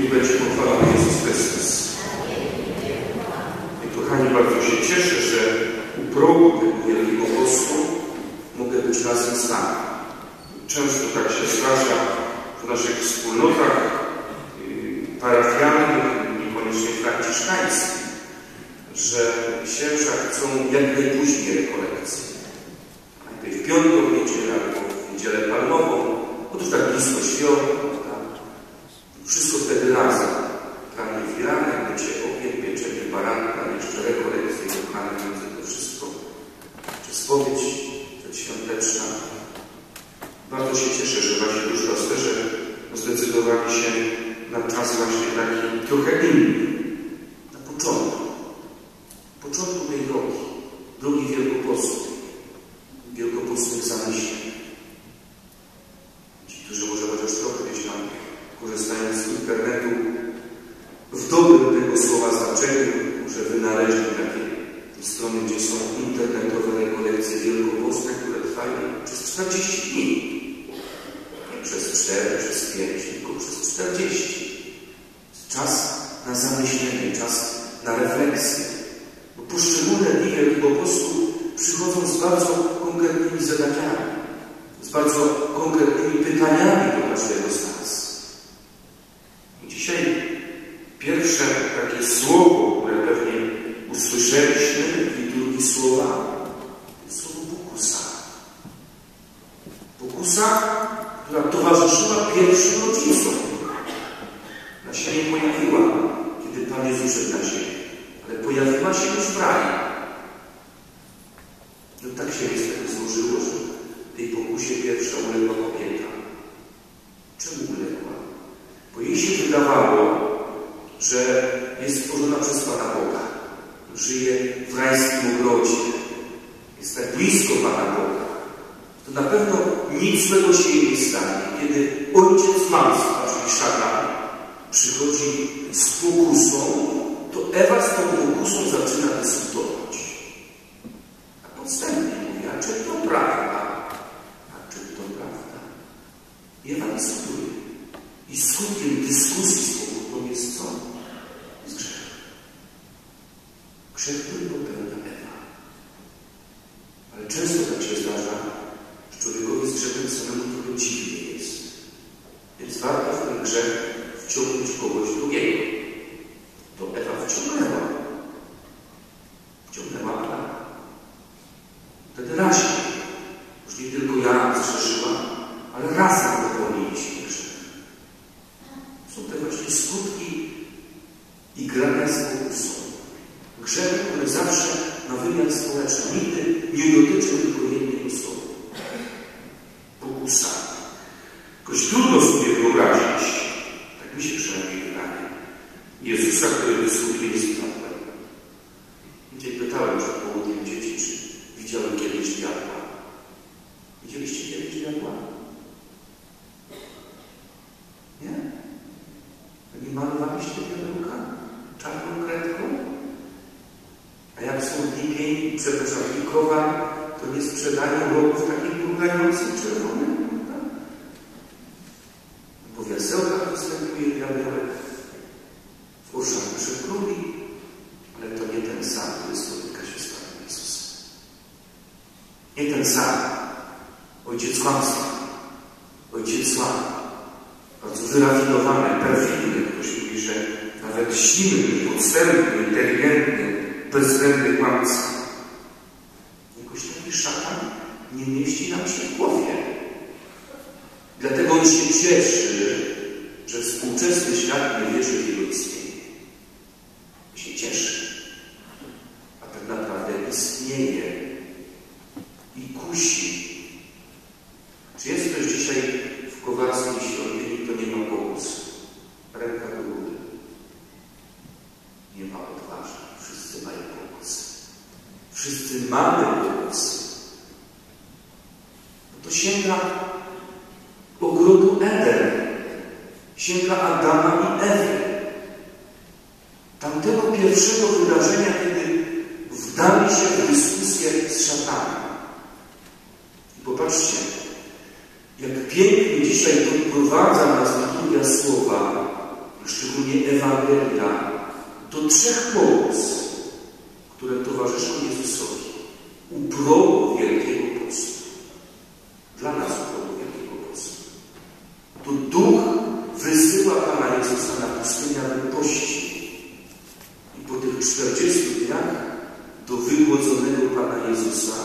Niech będzie pochwalony Jezus Chrystus. I kochani, bardzo się cieszę, że u progu tego Wielkiego Postu mogę być razem z Wami. Często tak się zdarza w naszych wspólnotach yy, parafialnych, niekoniecznie franciszkańskich, że księża chcą jak najpóźniej rekolekcji. Najpierw piątą niedzielę albo w niedzielę palmową, otóż tak blisko świąt, prawda? Wszystko wtedy razem. Pranie filanek, mycie okien, pieczenie baranka, jeszcze rekolekcje kochane, między to wszystko. Czy spowiedź przedświąteczna. Bardzo się cieszę, że Wasi duszpasterze zdecydowali się na czas właśnie taki trochę inny. Na początku. Początku tej drogi. Drogi Wielkopostnej. Zamyśleń. Ci, którzy może chociaż trochę gdzieś tam korzystają z internetu, w dobrym tego słowa znaczeniu, że wynaleźli takie strony, gdzie są internetowe rekolekcje wielkopostne, które trwają przez 40 dni. Nie przez 4, przez 5, tylko przez 40. Czas na zamyślenie, czas na refleksję. Bo poszczególne dni Wielkiego Postu przychodzą z bardzo konkretnymi zadaniami, z bardzo konkretnymi pytaniami do każdego z nas. Dzisiaj pierwsze takie słowo, które pewnie usłyszeliśmy w liturgii słowa, to słowo pokusa. Pokusa, która towarzyszyła pierwszym rodzicom. Ona się nie pojawiła, kiedy Pan Jezus szedł na ziemię, ale pojawiła się już w raju. No tak się niestety złożyło, że tej pokusie pierwsza uległa kobieta. Czemu uległa? Bo jej się wydawało, że jest stworzona przez Pana Boga. Żyje w rajskim ogrodzie. Jest tak blisko Pana Boga. To na pewno nic złego się jej nie stanie. Kiedy ojciec małstwa, czyli szatan, przychodzi z pokusą, to Ewa z tą pokusą zaczyna dyskutować. A podstępnie mówi, a czy to prawda? A czy to prawda? I Ewa dyskutuje. I skutkiem dyskusji pokutą jest co? Jest grzech. Grzech, który popełnia Ewa. Ale często tak się zdarza, że człowiekowi z grzechem samemu trochę dziwnie jest. Więc warto w ten grzech wciągnąć kogoś drugiego. To Ewa wciągnęła. Wciągnęła Adama. Wtedy raźnie. Już nie tylko ja zgrzeszyłam, ale razem popełniliśmy grzech. Są te właśnie skutki i grania z pokusą. Grzech, który zawsze ma wymiar społeczny. Nigdy nie dotyczy tylko jednej osoby. Pokusa. Jakoś trudno sobie wyobrazić, tak mi się przynajmniej wydaje, Jezusa, który dyskutuje z diabłem. Lipień, przepraszam, likowa, to nie sprzedają rogów takich brudających czerwonych, prawda? Bo w jasełkach występuje diabełek, w uszach przekróli, ale to nie ten sam, który spotyka się z Panem Jezusem. Nie ten sam. Ojciec kłamstwa. Ojciec zła. Bardzo wyrafinowany, perfidny. Ktoś mówi, że nawet silny, podstępny, inteligentny, bezwzględny kłamca. Jakoś taki szatan nie mieści nam się w głowie. Dlatego on się cieszy, że współczesny świat nie wierzy w jego. Się cieszy. A tak naprawdę istnieje i kusi. Czy jest ktoś dzisiaj w Kowalskiej świątyni, kto nie ma pokusu? Ręka do góry. Nie ma odważy. Wszyscy mają pokus. Wszyscy mamy. No to sięga ogrodu Eden. Sięga Adama i Ewy. Tamtego pierwszego wydarzenia, kiedy wdali się w dyskusję z szatanem. I popatrzcie, jak pięknie dzisiaj doprowadza nas liturgia słowa, szczególnie Ewangelia, do trzech pokus, które towarzyszą Jezusowi u progu Wielkiego Postu. Dla nas u progu Wielkiego Postu. To Duch wysyła Pana Jezusa na pustynię, aby pościć. I po tych 40 dniach do wygłodzonego Pana Jezusa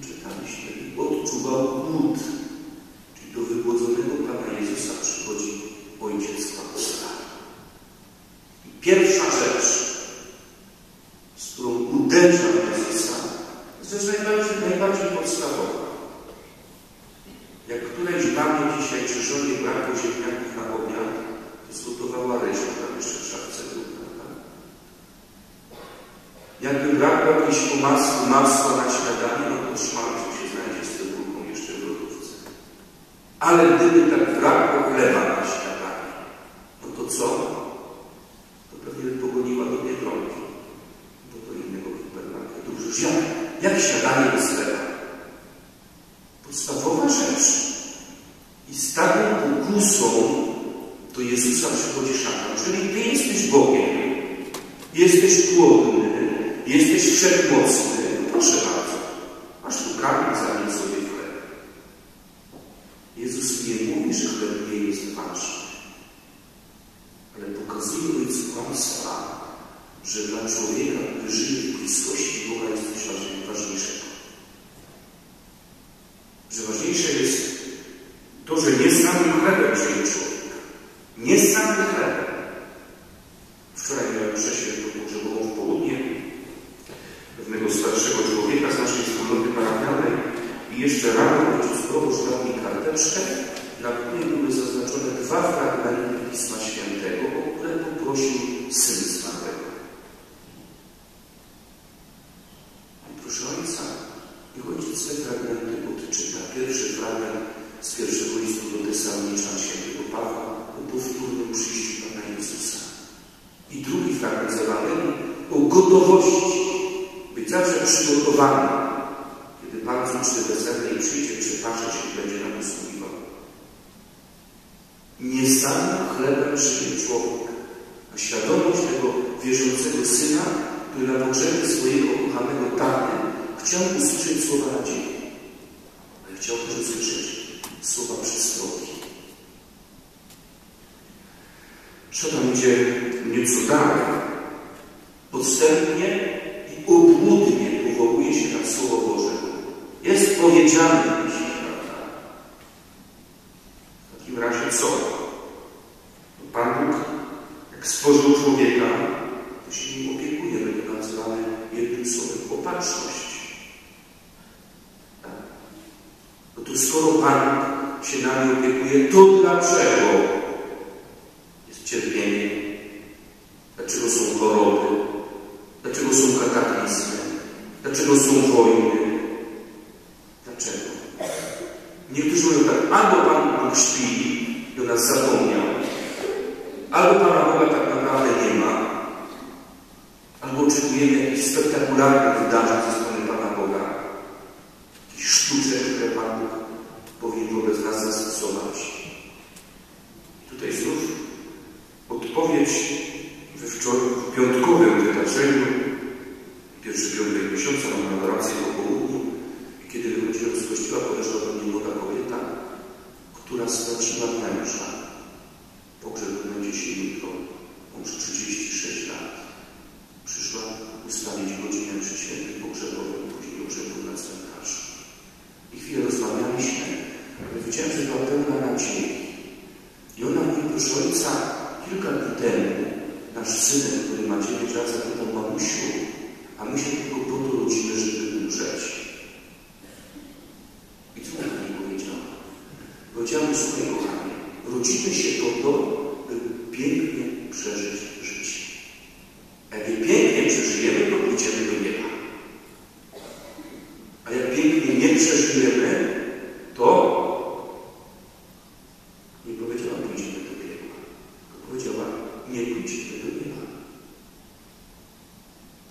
czytaliśmy i odczuwał głód. Czyli do wygłodzonego Pana Jezusa przychodzi Ojciec Pastoral. I pierwsza rzecz, z którą uderza Jezusa, jest rzecz najbardziej, najbardziej podstawowa. Jak któreś damie dzisiaj czy żonie brakło ziemniaków na obiad, to zgotowała ryż, tam jeszcze w szafce prawda? Jakby brakło jakieś masła, masła na śniadanie, no to szmalcu się znajdzie z cebulką jeszcze w lodówce. Ale gdyby tak brakło chleba na śniadanie, no to co? To pewnie by pogoniła do Biedronki, bo do innego hipermarketu. Przecież jak, jak śniadanie bez chleba? Podstawowa rzecz. Taką pokusą do Jezusa przychodzi szatan. Jeżeli Ty jesteś Bogiem, jesteś głodny, jesteś wszechmocny, proszę bardzo, masz tu kamień, zamień sobie chleb. Jezus nie mówi, że chleb nie jest ważny, ale pokazuje Ojcu kłamstwa, że dla człowieka, który żyje w bliskości Boga jest coś ważniejszego. Że ważniejsze jest samym chlebem żyje człowiek. Nie samym chlebem. Gotowości, być zawsze przygotowany, kiedy Pan zliczy wesele i przyjdzie przepatrzeć i będzie nam usługiwał. Nie samym chlebem żyje człowiek, a świadomość tego wierzącego syna, który na pogrzebie swojego kochanego taty chciał usłyszeć słowa nadziei, ale chciał też usłyszeć słowa przestrogi. Szatan idzie nieco dalej. Podstępnie i obłudnie powołuje się na Słowo Boże. Jest powiedziane Dlaczego służą im piątek miesiąca, mam adorację po południu, i kiedy wychodziłem z kościoła, podeszła do mnie młoda kobieta, która straciła męża. Pogrzeb będzie się jutro, mąż 36 lat. Przyszła ustalić godzinę przy świętym pogrzebowym, później pogrzebu na cmentarzu. I chwilę rozmawialiśmy, ale widziałem, że była pełna nadziei. I ona mówi, proszę ojca, kilka dni temu nasz synek, który ma 9 lat, zapytał mamusiu, a my się tylko po to rodzimy, żeby umrzeć. I co ona mi powiedziała? Powiedziała, słuchaj kochanie, rodzimy się po to, by pięknie przeżyć życie. Jak je pięknie przeżyjemy, to pójdziemy do nieba. A jak pięknie nie przeżyjemy, to nie powiedziała, pójdziemy do piekła. To powiedziała, nie pójdziemy do nieba.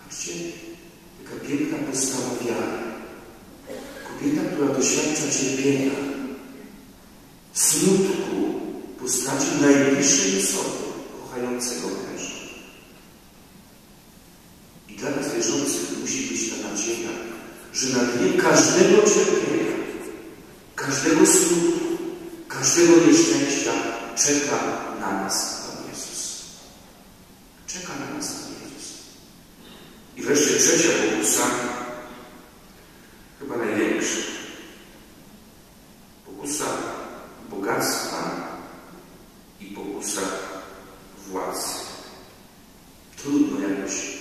Patrzcie, jaka piękna postawa wiary. Kobieta, która doświadcza cierpienia, smutku, postaci najbliższej osoby. kochającego męża. I dla nas wierzących musi być ta nadzieja, że na dnie każdego cierpienia, każdego smutku, każdego nieszczęścia czeka na nas Pan Jezus. Czeka na nas Pan Jezus. I wreszcie trzecia pokusa, chyba największa. Pokusa bogactwa i pokusa władzy. Trudno jakoś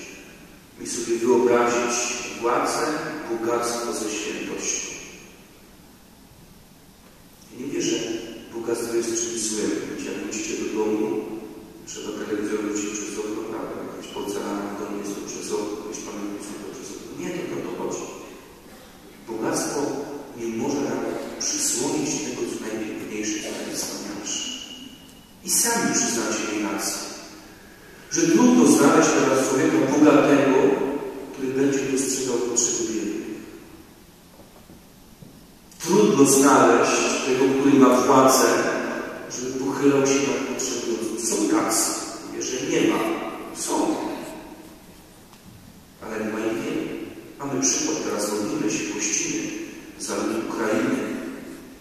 mi sobie wyobrazić władzę, bogactwo ze świętością. Nie wierzę, że bogactwo jest czymś złym. Jak wrócicie do domu, trzeba telewizor wrócić przez okno, prawda? Jakaś porcelana w domu jest przez okno, jakieś pamiętnik jest przez okno. Nie, to to chodzi. Bogactwo nie może nam przysłonić tego, co najpiękniejsze, co najwspanialsze. I sami przyznacie mi rację, że trudno znaleźć teraz człowieka bogatego, który będzie dostrzegał potrzeby biednych. Znaleźć tego, który ma władzę, żeby pochylał się nad potrzebującym. Są tacy, jeżeli nie ma, są. Ale nie ma ich. Mamy przykład, teraz modlimy się, pościmy za lud Ukrainy.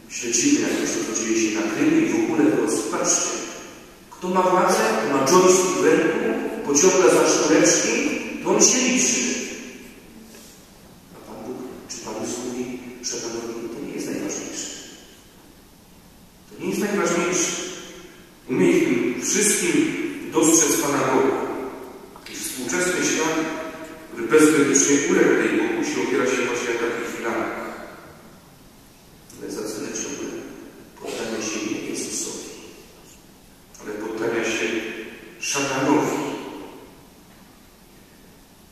Śledzimy, jak to, co dzieje się na Krymie i w ogóle teraz patrzcie. Kto ma władzę, ma joystick w ręku, pociąga za sznureczki, to on się liczy. A Pan Bóg, czy Pan Bóg mówi, że Pan Bóg to nie jest najważniejsze. To nie jest najważniejsze. Umie w tym wszystkim dostrzec Pana Boga. I współczesny świat, który bezkrytycznie uległ tej pokusie, opiera się właśnie na takich filarach. Ale za cenę ciągle poddania się nie Jezusowi, ale poddania się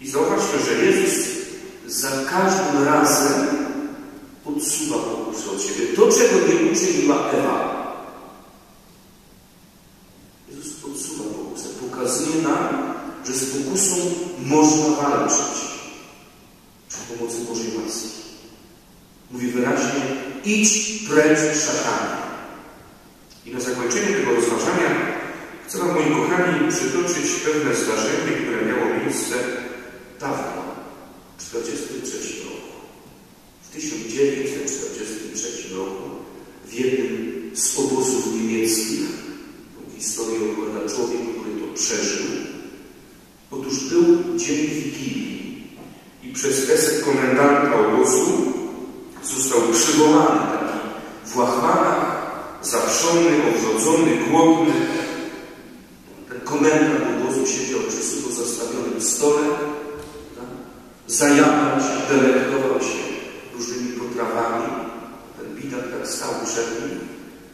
I zauważmy, że Jezus za każdym razem odsuwa pokusę od siebie. To, czego nie uczyniła Ewa. Jezus odsuwa pokusę. Pokazuje nam, że z pokusą można walczyć przy pomocy Bożej łaski. Mówi wyraźnie, idź precz szatanie. I na zakończenie tego rozważania chcę Wam, moi kochani, przytoczyć pewne zdarzenie, które miało miejsce dawno, w 1943 roku. W 1943 roku w jednym z obozów niemieckich, historię opowiada człowiek, który to przeżył, otóż był dzień Wigilii i przez esek komendanta obozu został przywołany taki w łachmanach, zaprzony, ogrodzony, głodny. Ten komendant obozu siedział przy sucho zastawionym stole, zajadał się, delektował się różnymi potrawami. Ten bidak tak stał przed nim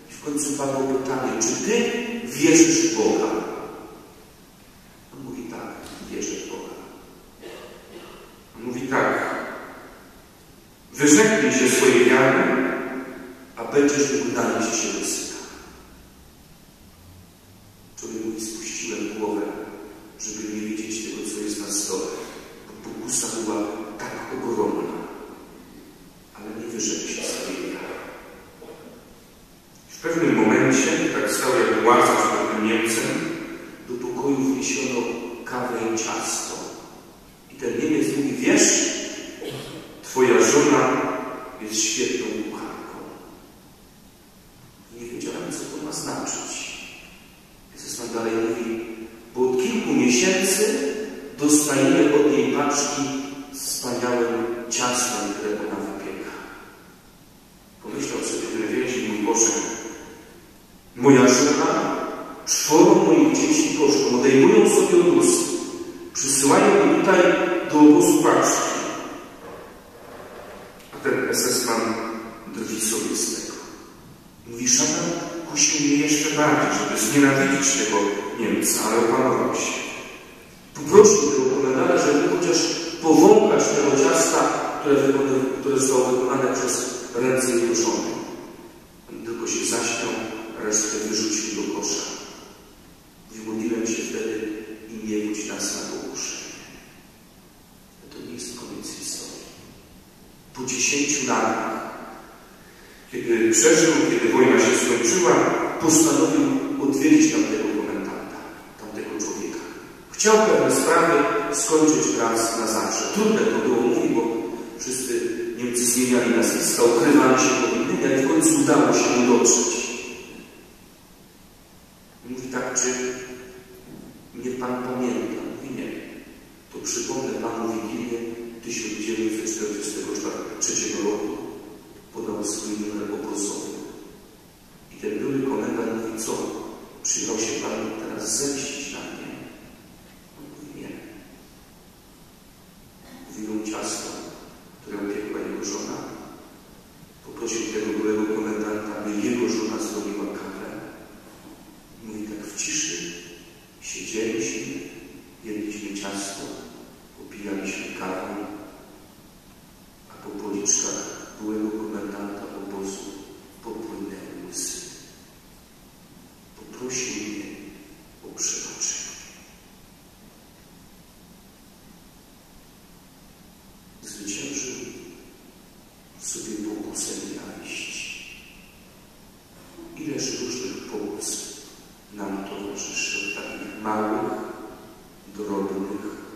i w końcu padło pytanie, czy ty wierzysz w Boga? On mówi tak, wierzę w Boga. On mówi tak, wyrzeknij się swojej wiary, a będziesz mógł narodzić się do Syna. Człowiek mówi, spuściłem głowę, żeby nie widzieć tego, co jest na stole. Bo pokusa była tak ogromna, ale nie wyrzekł się swojej wiary. W pewnym momencie, tak stał jak łazarz pewnym Niemcem, do pokoju wniesiono kawę i ciasto. I ten Niemiec mówi, wiesz, twoja żona jest świetną kucharką. Nie wiedziałem, co to ma znaczyć. Jezus nam dalej mówi, bo od kilku miesięcy dostajemy od niej paczki z wspaniałym ciastem, które ona wypieka. Pomyślał sobie ten więzień, mój Boże, moja żona, czworo moich dzieci poszło, odejmują sobie od przysyłają mi tutaj do obozu paczki. A ten SS-man drwi sobie z tego. Mówi, szatan kusił mnie jeszcze bardziej, żeby znienawidzić tego Niemca, ale opanował się. Poprosił tego komendanta, żeby chociaż powąchać tego ciasta, które, które zostało wykonane przez ręce jego żony. On tylko się zaśmiał, resztę wyrzucił do kosza. Wyłoniłem się wtedy i nie budź nas na pokuszenie. To nie jest koniec historii. Po dziesięciu latach, kiedy przeżył, kiedy wojna się skończyła, postanowił odwiedzić tamtego komendanta, tamtego człowieka. Chciał pewne sprawy skończyć raz na zawsze. Trudne to było, mówi, bo wszyscy Niemcy zmieniali nazwiska, ukrywali się pod innymi, ale w końcu udało się mu dotrzeć znaczy Pan pamięta. Mówi nie. To przypomnę Panu Wigilię 1943 roku podał swój numer obozowy. I ten były komendant mówi co? Przyjął się Pan teraz zemści. Siedzieliśmy, jedliśmy ciasto, upijaliśmy kawę, małych, drobnych